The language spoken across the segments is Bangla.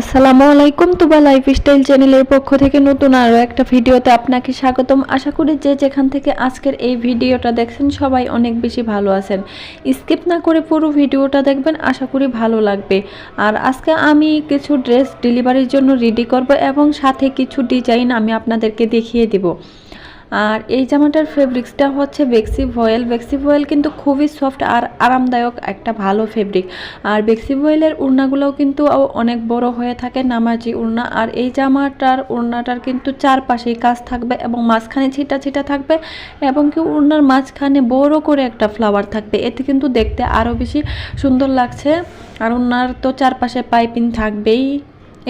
আসসালামু আলাইকুম তুবা লাইফস্টাইল চ্যানেলের পক্ষ থেকে নতুন আরও একটা ভিডিওতে আপনাকে স্বাগতম। আশা করি যে যেখান থেকে আজকের এই ভিডিওটা দেখছেন সবাই অনেক বেশি ভালো আছেন। স্কিপ না করে পুরো ভিডিওটা দেখবেন, আশা করি ভালো লাগবে। আর আজকে আমি কিছু ড্রেস ডেলিভারির জন্য রেডি করব এবং সাথে কিছু ডিজাইন আমি আপনাদেরকে দেখিয়ে দিব। আর এই জামাটার ফেব্রিক্সটা হচ্ছে বেক্সি ভয়েল বেক্সি ভয়েল কিন্তু খুবই সফট আর আরামদায়ক একটা ভালো ফেব্রিক আর বেক্সি ভয়েলের উড়নাগুলোও কিন্তু অনেক বড় হয়ে থাকে নামাজি উড়না। আর এই জামাটার উড়নাটার কিন্তু চারপাশেই কাজ থাকবে এবং মাঝখানে ছিটা ছিটা থাকবে এবং কি উড়নার মাঝখানে বড় করে একটা ফ্লাওয়ার থাকবে। এতে কিন্তু দেখতে আরও বেশি সুন্দর লাগছে। আর উড়নার তো চারপাশে পাইপিং থাকবেই।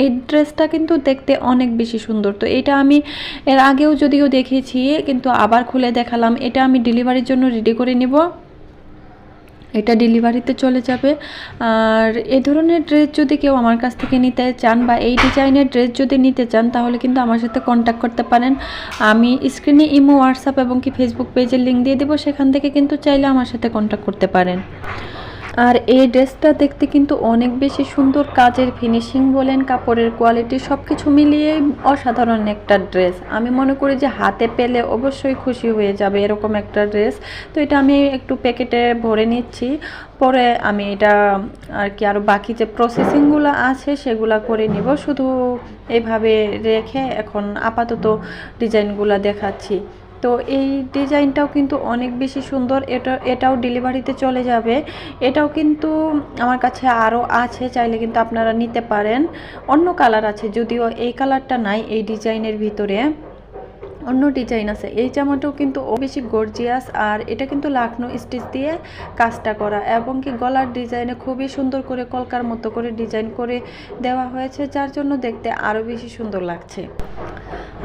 এই ড্রেসটা কিন্তু দেখতে অনেক বেশি সুন্দর। তো এটা আমি এর আগেও যদিও দেখেছি, কিন্তু আবার খুলে দেখালাম। এটা আমি ডেলিভারির জন্য রেডি করে নিব। এটা ডেলিভারিতে চলে যাবে। আর এ ধরনের ড্রেস যদি কেউ আমার কাছ থেকে নিতে চান বা এই ডিজাইনের ড্রেস যদি নিতে চান, তাহলে কিন্তু আমার সাথে কন্ট্যাক্ট করতে পারেন। আমি স্ক্রিনে ইমো, হোয়াটসঅ্যাপ এবং কি ফেসবুক পেজের লিঙ্ক দিয়ে দেবো। সেখান থেকে কিন্তু চাইলে আমার সাথে কন্ট্যাক্ট করতে পারেন। আর এই ড্রেসটা দেখতে কিন্তু অনেক বেশি সুন্দর। কাজের ফিনিশিং বলেন, কাপড়ের কোয়ালিটি সব কিছু মিলিয়ে অসাধারণ একটা ড্রেস। আমি মনে করি যে হাতে পেলে অবশ্যই খুশি হয়ে যাবে এরকম একটা ড্রেস। তো এটা আমি একটু প্যাকেটে ভরে নিচ্ছি। পরে আমি এটা আর কি আরও বাকি যে প্রসেসিংগুলো আছে সেগুলো করে নিব। শুধু এভাবে রেখে এখন আপাতত ডিজাইনগুলো দেখাচ্ছি। তো এই ডিজাইনটাও কিন্তু অনেক বেশি সুন্দর। এটা, এটাও ডেলিভারিতে চলে যাবে। এটাও কিন্তু আমার কাছে আরও আছে, চাইলে কিন্তু আপনারা নিতে পারেন। অন্য কালার আছে, যদিও এই কালারটা নাই এই ডিজাইনের ভিতরে। অন্য ডিজাইন আছে। এই জামাটাও কিন্তু ও বেশি গর্জিয়াস আর এটা কিন্তু লাখনো স্টিচ দিয়ে কাজটা করা এবং কি গলার ডিজাইনে খুবই সুন্দর করে কলকার মতো করে ডিজাইন করে দেওয়া হয়েছে, যার জন্য দেখতে আরও বেশি সুন্দর লাগছে।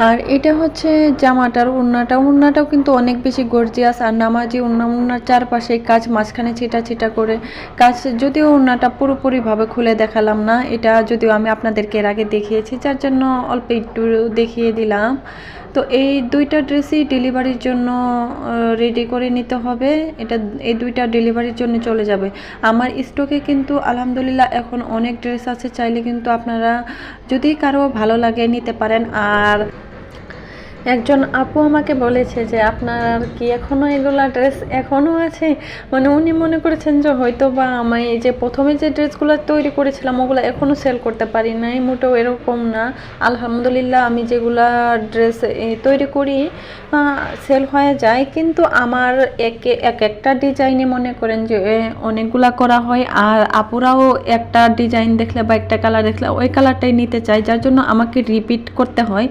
আর এটা হচ্ছে জামাটার উন্নাটা। উন্নাটাও কিন্তু অনেক বেশি গর্জিয়াস আর নামাজি উন্না, উন্নার চারপাশে কাজ মাঝখানে ছিটা ছিটা করে কাজ। যদিও উন্নাটা পুরোপুরিভাবে খুলে দেখালাম না, এটা যদিও আমি আপনাদেরকে এর আগে দেখিয়েছি, যার জন্য অল্প একটু দেখিয়ে দিলাম। তো এই দুইটা ড্রেসই ডেলিভারির জন্য রেডি করে নিতে হবে। এটা, এই দুইটা ডেলিভারির জন্য চলে যাবে। আমার স্টকে কিন্তু আলহামদুলিল্লাহ এখন অনেক ড্রেস আছে, চাইলে কিন্তু আপনারা যদি কারও ভালো লাগে নিতে পারেন। আর একজন আপু আমাকে বলেছে যে, আপনার কি এখনও এগুলা ড্রেস এখনও আছে? মানে উনি মনে করেছেন যে হয়তো বা আমি এই যে প্রথমে যে ড্রেসগুলো তৈরি করেছিলাম, ওগুলো এখনও সেল করতে পারি নাই, মোটেও এরকম না। আলহামদুলিল্লাহ, আমি যেগুলা ড্রেস তৈরি করি সেল হয়ে যায়। কিন্তু আমার একে, এক একটা ডিজাইনে মনে করেন যে অনেকগুলা করা হয়। আর আপুরাও একটা ডিজাইন দেখলে বা একটা কালার দেখলে ওই কালারটাই নিতে চাই যার জন্য আমাকে রিপিট করতে হয়।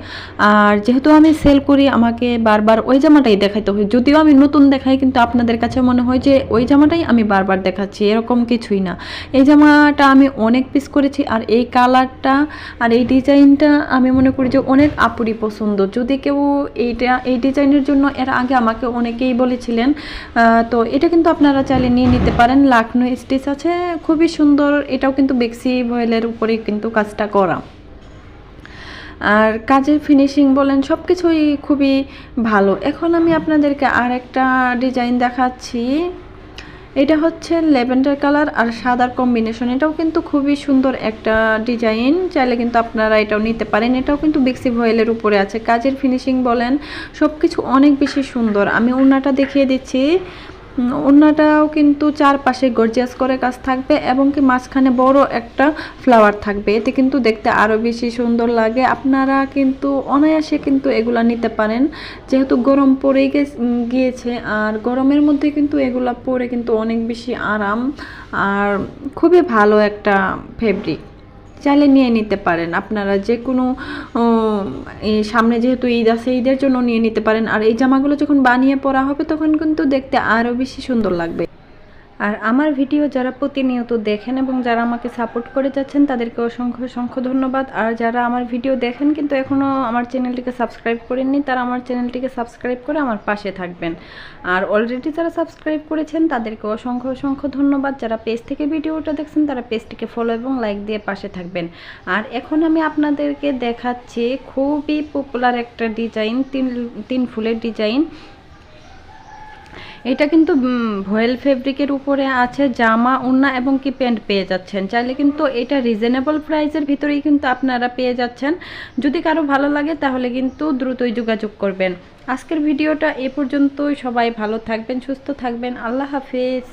আর যেহেতু আমি সেল করি, আমাকে বারবার ওই জামাটাই দেখাইতে হয়। যদিও আমি নতুন দেখাই, কিন্তু আপনাদের কাছে মনে হয় যে ওই জামাটাই আমি বারবার দেখাচ্ছি, এরকম কিছুই না। এই জামাটা আমি অনেক পিস করেছি, আর এই কালারটা আর এই ডিজাইনটা আমি মনে করি যে অনেক আপুরি পছন্দ। যদি কেউ এইটা, এই ডিজাইনের জন্য এর আগে আমাকে অনেকেই বলেছিলেন তো এটা কিন্তু আপনারা চাইলে নিয়ে নিতে পারেন। লাখনো স্টিচ আছে, খুবই সুন্দর, এটাও কিন্তু বেক্সি ভয়েলের উপরেই কিন্তু কাজটা করা। আর কাজের ফিনিশিং বলেন সব কিছুই খুবই ভালো। এখন আমি আপনাদেরকে আর একটা ডিজাইন দেখাচ্ছি। এটা হচ্ছে ল্যাভেন্ডার কালার আর সাদার কম্বিনেশন এটাও কিন্তু খুবই সুন্দর একটা ডিজাইন চাইলে কিন্তু আপনারা এটাও নিতে পারেন। এটাও কিন্তু বিক্সি ভয়েলের উপরে আছে। কাজের ফিনিশিং বলেন সব কিছু অনেক বেশি সুন্দর। আমি ওনাটা দেখিয়ে দিচ্ছি। ওড়নাটাও কিন্তু চারপাশে গর্জিয়াস করে কাজ থাকবে এবং কি মাঝখানে বড় একটা ফ্লাওয়ার থাকবে। এতে কিন্তু দেখতে আরও বেশি সুন্দর লাগে। আপনারা কিন্তু অনায়াসে কিন্তু এগুলা নিতে পারেন। যেহেতু গরম পড়ে গিয়েছে আর গরমের মধ্যে কিন্তু এগুলা পরে কিন্তু অনেক বেশি আরাম আর খুবই ভালো একটা ফেব্রিক চাইলে নিয়ে নিতে পারেন। আপনারা যে কোনো সামনে যেহেতু ঈদ আছে, ঈদের জন্য নিয়ে নিতে পারেন। আর এই জামাগুলো যখন বানিয়ে পরা হবে, তখন কিন্তু দেখতে আরও বেশি সুন্দর লাগবে। আর আমার ভিডিও যারা প্রতিনিয়ত দেখেন এবং যারা আমাকে সাপোর্ট করে যাচ্ছেন, তাদেরকে অসংখ্য অসংখ্য ধন্যবাদ। আর যারা আমার ভিডিও দেখেন কিন্তু এখনও আমার চ্যানেলটিকে সাবস্ক্রাইব করেননি, তারা আমার চ্যানেলটিকে সাবস্ক্রাইব করে আমার পাশে থাকবেন। আর অলরেডি যারা সাবস্ক্রাইব করেছেন, তাদেরকে অসংখ্য অসংখ্য ধন্যবাদ। যারা পেজ থেকে ভিডিওটা দেখছেন, তারা পেজটিকে ফলো এবং লাইক দিয়ে পাশে থাকবেন। আর এখন আমি আপনাদেরকে দেখাচ্ছি খুবই পপুলার একটা ডিজাইন তিন তিন ফুলের ডিজাইন এটা কিন্তু ভয়েল ফেব্রিকের উপরে আছে জামা, উন্না এবং কি প্যান্ট পেয়ে যাচ্ছেন। চাইলে কিন্তু এটা রিজনেবল প্রাইসের ভিতরেই কিন্তু আপনারা পেয়ে যাচ্ছেন। যদি কারও ভালো লাগে তাহলে কিন্তু দ্রুতই যোগাযোগ করবেন। আজকের ভিডিওটা এ পর্যন্তই। সবাই ভালো থাকবেন, সুস্থ থাকবেন। আল্লাহ হাফেজ।